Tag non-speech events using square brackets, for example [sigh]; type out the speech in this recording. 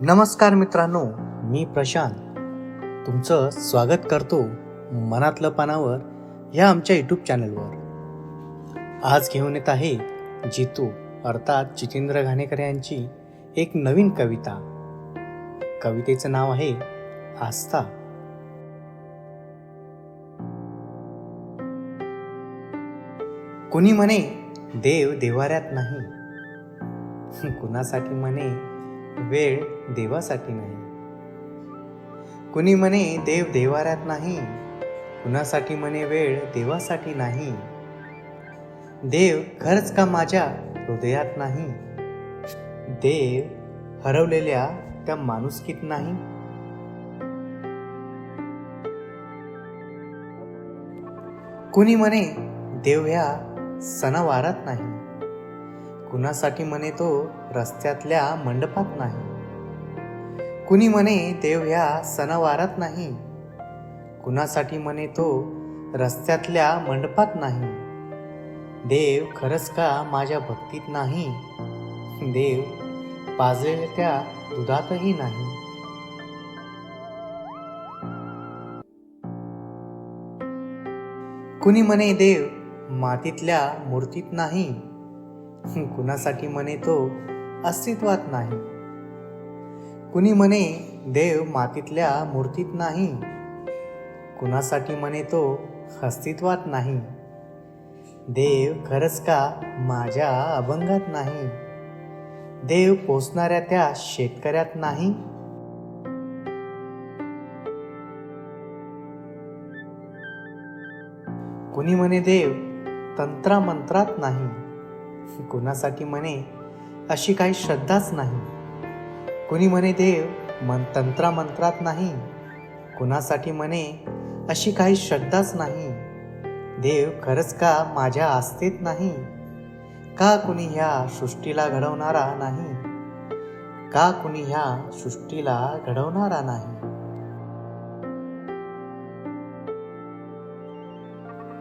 नमस्कार मित्रांनो मी प्रशांत. तुमचं स्वागत करतो मनातलं पानावर ह्या आमच्या यूट्यूब चॅनलवर आज घेऊन येत आहे जितू अर्थात जितेंद्र घाणेकर यांची एक नवीन कविता. कवितेचं नाव आहे आस्था. कुणी म्हणे देव देवाऱ्यात नाही. [laughs] कुणासाठी म्हणे वेळ देवासाठी नाही. कुणी म्हणे देव देवाऱ्यात नाही. कुणासाठी म्हणे वेळ देवासाठी नाही. देव खरंच का माझ्या हृदयात नाही? देव हरवलेल्या त्या माणुसकीत नाही. कुणी म्हणे देव ह्या सणावारात नाही. कुणासाठी म्हणे तो रस्त्यातल्या मंडपात नाही? कुणी म्हणे देव ह्या सणावारात नाही? कुणासाठी म्हणे तो रस्त्यातल्या मंडपात नाही? देव खरंच का माझ्या भक्तीत नाही? देव पाजलेल्या त्या दुधातही नाही. कुणी म्हणे देव मातीतल्या मूर्तीत नाही? [laughs] कुणासाठी म्हणे तो अस्तित्वात नाही. कुणी म्हणे देव मातीतल्या मूर्तीत नाही. कुणासाठी म्हणे तो अस्तित्वात नाही. देव खरंच का माझ्या अभंगात नाही? देव पोचणाऱ्या त्या शेतकऱ्यात नाही? कुणी म्हणे देव तंत्रामंत्रात नाही? कुणासाठी म्हणे अशी काही श्रद्धाच नाही. कुणी म्हणे देव मन तंत्रामंत्रात नाही. कुणासाठी म्हणे अशी काही श्रद्धाच नाही. देव खरंच का माझ्या आस्थेत नाही? का कुणी ह्या सृष्टीला घडवणारा नाही? का कुणी ह्या सृष्टीला घडवणारा नाही?